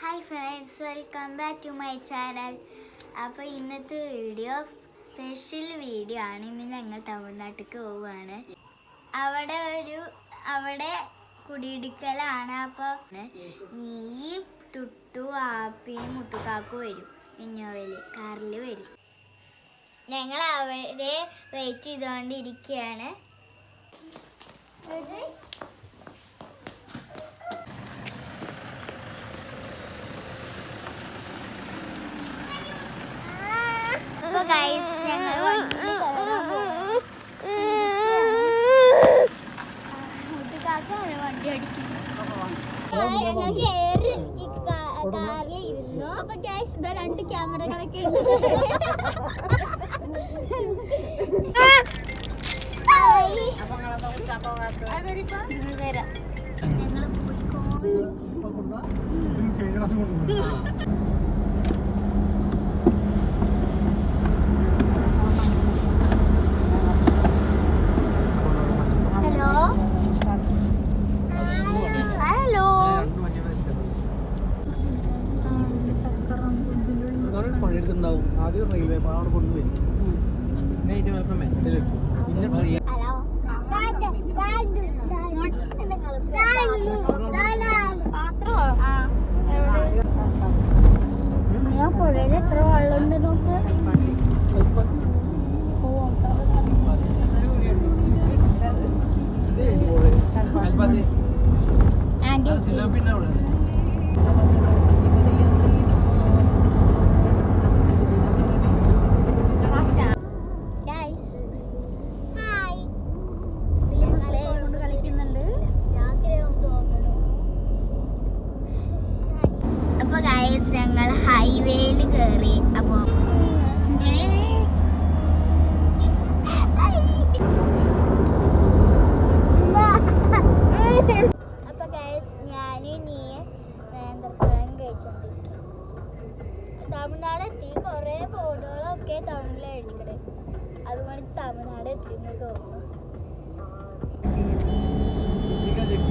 Hi friends welcome back to my channel അപ്പോൾ ഇന്നത്തെ video special video ആണ്. ഇന്ന് ഞങ്ങൾ തമിഴ്നാട്ടിലേക്ക് പോവുകയാണ്. അവിടെ ഒരു അവിടെ കുടിയിടിക്കലാണ് അപ്പോൾ നീ ടുട്ടു ആപ്പി മുത്തുക്കാക്കു വരും. ഇന്നോവയിൽ കാറിൽ വരും. ഞങ്ങൾ അവരെ വെയിറ്റ് ചെയ്തുകൊണ്ടിരിക്കുകയാണ് അപ്പൊ ഗൈസ് ഞങ്ങൾ വണ്ടിയിൽ കയറാൻ വണ്ടി ഓടിക്കുന്നത് ഞങ്ങൾ കേറി ഈ കാ- കാറിൽ ഇരുന്നു അപ്പൊ ഗൈസ് ഇതാ രണ്ട് ക്യാമറകളൊക്കെ ഉണ്ട് ഞങ്ങൾ പോയിക്കോണ്ടിരിക്കുന്നു പണിയെടുത്തുണ്ടാവും ആദ്യം റെയിൽവേ പാളം അവിടെ കൊണ്ടുവരും പിന്നെ ട്രെയിൻ ഹലോ ഞാൻ പുഴയിൽ എത്ര വെള്ളമുണ്ട് നോക്ക് ആന്റി പിന്നെ അവിടെ ഗൈസ് ഹായ് പിള്ളേരെ കൊണ്ട് കളിക്കുന്നുണ്ട് അപ്പൊ ഗൈസ് ഞങ്ങൾ ഹൈവേയിൽ കയറി അപ്പൊ അപ്പൊ ഗൈസ് ഞാനും നീ നേന്ത്രപ്പഴം കഴിച്ചോണ്ടിരിക്കും തമിഴ്നാട് എത്തി. കൊറേ ബോർഡുകളൊക്കെ തമിഴിൽ എഴുതിക്കണേ. അതുകൊണ്ട് തമിഴ്നാട് എത്തിന്ന് തോന്നുന്നു. എത്തിക്കാൻ ചെക്ക്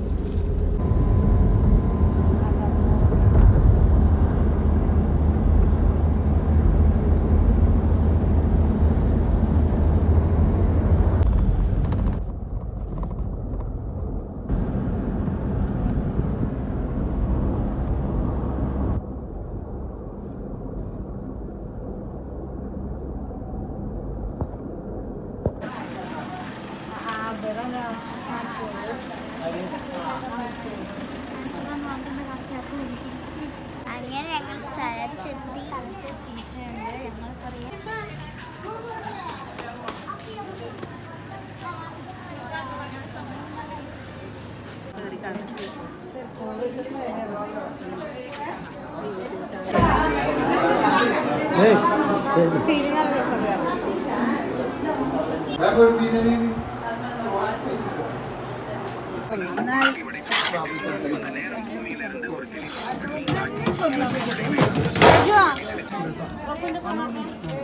അങ്ങനെ ഞങ്ങൾ സ്ഥലത്തെത്തി ഞങ്ങൾ പറയാം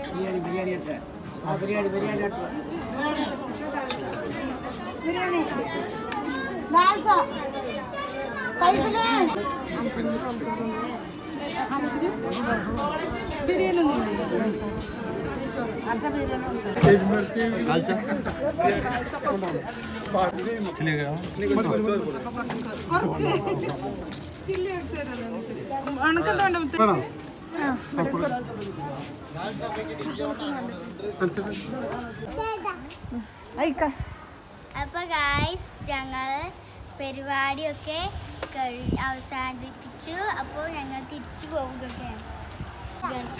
ബിരിയാണി ബിരിയാണി എത്ര ആ ബിരിയാണി ബിരിയാണി എത്ര ബിരിയാണി ദാൽസ പൈസ അപ്പൊ ഗായ്സ് ഞങ്ങൾ പരിപാടിയൊക്കെ അവസാനിപ്പിച്ചു. അപ്പോൾ ഞങ്ങൾ തിരിച്ചു പോവുകയാണ് Yeah.